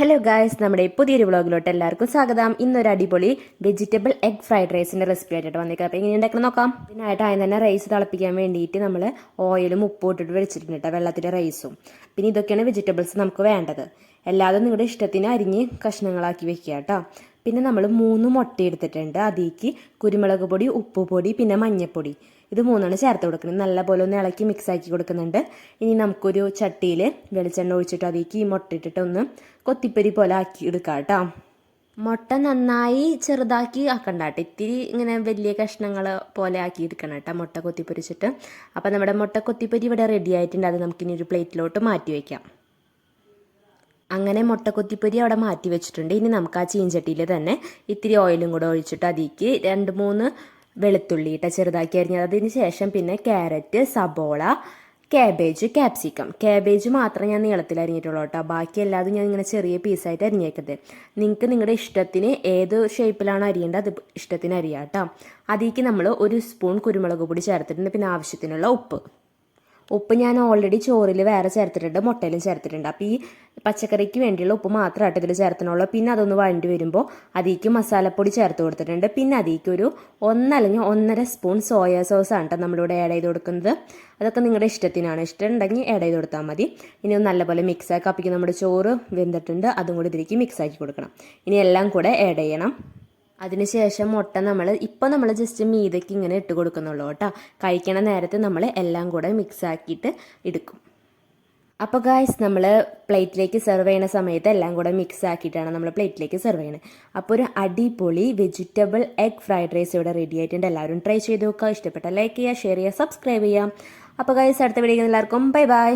Hello guys നമ്മുടെ പുതിയൊരു വ്ളോഗിലോട്ട് എല്ലാവർക്കും സ്വാഗതം. ഇന്നൊരു അടിപൊളി വെജിറ്റബിൾ എഗ് ഫ്രൈഡ് റൈസിന്റെ റെസിപ്പി ആയിട്ട് വന്നേക്കാം അപ്പോൾ എങ്ങനെ ഉണ്ടാക്കണം നോക്കാം ഇതിനായിട്ട് ആദ്യം തന്നെ റൈസ് തിളപ്പിക്കാൻ വേണ്ടിയിട്ട് നമ്മൾ ഓയിലും ഉപ്പും ഇട്ടിട്ട് വെച്ചിട്ടുണ്ട് കേട്ടോ വെള്ളത്തിന്റെ റൈസും പിന്നെ ഇതൊക്കെയാണ് വെജിറ്റബിൾസ് നമുക്ക് വേണ്ടത്. എല്ലാതും നിങ്ങളുടെ ഇഷ്ടത്തിന് അരിഞ്ഞ് കഷ്ണങ്ങളാക്കി വെക്കുക കേട്ടോ. പിന്നെ നമ്മൾ മൂന്ന് മുട്ട എടുത്തിട്ടുണ്ട്. അതിലേക്ക് കുരുമുളക് പൊടി ഉപ്പ് പൊടി പിന്നെ മഞ്ഞൾപ്പൊടി ഇത് മൂന്നാണ് ചേർത്ത് കൊടുക്കുന്നത്. നല്ലപോലെ ഒന്ന് ഇളക്കി മിക്സ് ആക്കി കൊടുക്കുന്നുണ്ട്. ഇനി നമുക്കൊരു ചട്ടിയിൽ വെളിച്ചെണ്ണ ഒഴിച്ചിട്ട് അതിലേക്ക് ഈ മുട്ട ഇട്ടിട്ട് ഒന്ന് കൊത്തിപ്പരി പോലെ ആക്കി എടുക്കാം കേട്ടോ. മുട്ട നന്നായി ചെറുതാക്കി ആക്കണ്ട കേട്ടോ. ഇത്തിരി ഇങ്ങനെ വലിയ കഷ്ണങ്ങൾ പോലെ ആക്കി എടുക്കണം കേട്ടോ മുട്ട കൊത്തിപ്പൊരിച്ചിട്ട്. അപ്പോൾ നമ്മുടെ മുട്ട കൊത്തിപ്പൊരി ഇവിടെ റെഡി ആയിട്ടുണ്ട്. അത് നമുക്കിനി ഒരു പ്ലേറ്റിലോട്ട് മാറ്റി വയ്ക്കാം അങ്ങനെ മുട്ട കൊത്തിപ്പൊരി അവിടെ മാറ്റി വെച്ചിട്ടുണ്ട്. ഇനി നമുക്ക് ആ ചീഞ്ചട്ടിയിൽ തന്നെ ഇത്തിരി ഓയിലും കൂടെ ഒഴിച്ചിട്ട് അതിലേക്ക് രണ്ട് മൂന്ന് വെളുത്തുള്ളി ഇട്ട ചെറുതാക്കി അരിഞ്ഞത് അതിന് ശേഷം പിന്നെ ക്യാരറ്റ് സബോള ക്യാബേജ് ക്യാപ്സിക്കം ക്യാബേജ് മാത്രം ഞാൻ നീളത്തിൽ അരിഞ്ഞിട്ടുള്ളൂ കേട്ടോ. ബാക്കി എല്ലാതും ഞാൻ ഇങ്ങനെ ചെറിയ പീസായിട്ട് അരിഞ്ഞേക്കുന്നത് നിങ്ങൾക്ക് നിങ്ങളുടെ ഇഷ്ടത്തിന് ഏത് ഷേപ്പിലാണ് അരിയേണ്ടത് അത് ഇഷ്ടത്തിന് അരിയാട്ടോ അതിലേക്ക് നമ്മൾ ഒരു സ്പൂൺ കുരുമുളക് പൊടി ചേർത്തിട്ടുണ്ട്. പിന്നെ ആവശ്യത്തിനുള്ള ഉപ്പ്. ഉപ്പ് ഞാൻ ഓൾറെഡി ചോറിൽ വേറെ ചേർത്തിട്ടുണ്ട് മുട്ടയിലും ചേർത്തിട്ടുണ്ട്. അപ്പോൾ ഈ പച്ചക്കറിക്ക് വേണ്ടിയുള്ള ഉപ്പ് മാത്രമായിട്ട് ഇതിൽ ചേർത്തണുള്ളൂ പിന്നെ അതൊന്ന് വഴണ്ടി വരുമ്പോൾ അതിലേക്ക് മസാലപ്പൊടി ചേർത്ത് കൊടുത്തിട്ടുണ്ട്. പിന്നെ അതിലേക്ക് ഒരു ഒന്നല്ലെങ്കിൽ ഒന്നര സ്പൂൺ സോയ സോസ് ആണ് കേട്ടോ നമ്മളിവിടെ ആഡ് ചെയ്ത് കൊടുക്കുന്നത്. അതൊക്കെ നിങ്ങളുടെ ഇഷ്ടത്തിനാണ്. ഇഷ്ടം ഉണ്ടെങ്കിൽ ആഡ് ചെയ്ത് കൊടുത്താൽ മതി. ഇനി ഒന്ന് നല്ലപോലെ മിക്സാക്കി ആക്കി. അപ്പോഴേക്കും നമ്മുടെ ചോറ് വെന്തിട്ടുണ്ട്. അതും കൂടി ഇതിലേക്ക് മിക്സാക്കി കൊടുക്കണം. ഇനി എല്ലാം കൂടെ ആഡ് ചെയ്യണം. അതിനുശേഷം മുട്ട നമ്മൾ ഇപ്പോൾ നമ്മൾ ജസ്റ്റ് മീതയ്ക്ക് ഇങ്ങനെ ഇട്ട് കൊടുക്കുന്നുള്ളൂ കേട്ടോ. കഴിക്കണ നേരത്ത് നമ്മൾ എല്ലാം കൂടെ മിക്സ് ആക്കിയിട്ട് എടുക്കും. അപ്പോൾ ഗായ്സ് നമ്മൾ പ്ലേറ്റിലേക്ക് സെർവ് ചെയ്യണ സമയത്ത് എല്ലാം കൂടെ മിക്സ് ആക്കിയിട്ടാണ് നമ്മൾ പ്ലേറ്റിലേക്ക് സെർവ് ചെയ്യുന്നത് അപ്പോൾ ഒരു അടിപൊളി വെജിറ്റബിൾ എഗ് ഫ്രൈഡ് റൈസ് ഇവിടെ റെഡി ആയിട്ടുണ്ട്. എല്ലാവരും ട്രൈ ചെയ്ത് നോക്കുക. ഇഷ്ടപ്പെട്ട ലൈക്ക് ചെയ്യുക ഷെയർ ചെയ്യുക സബ്സ്ക്രൈബ് ചെയ്യുക. അപ്പോൾ ഗായ്സ് അടുത്ത വീഡിയോ എല്ലാവർക്കും ബൈ ബൈ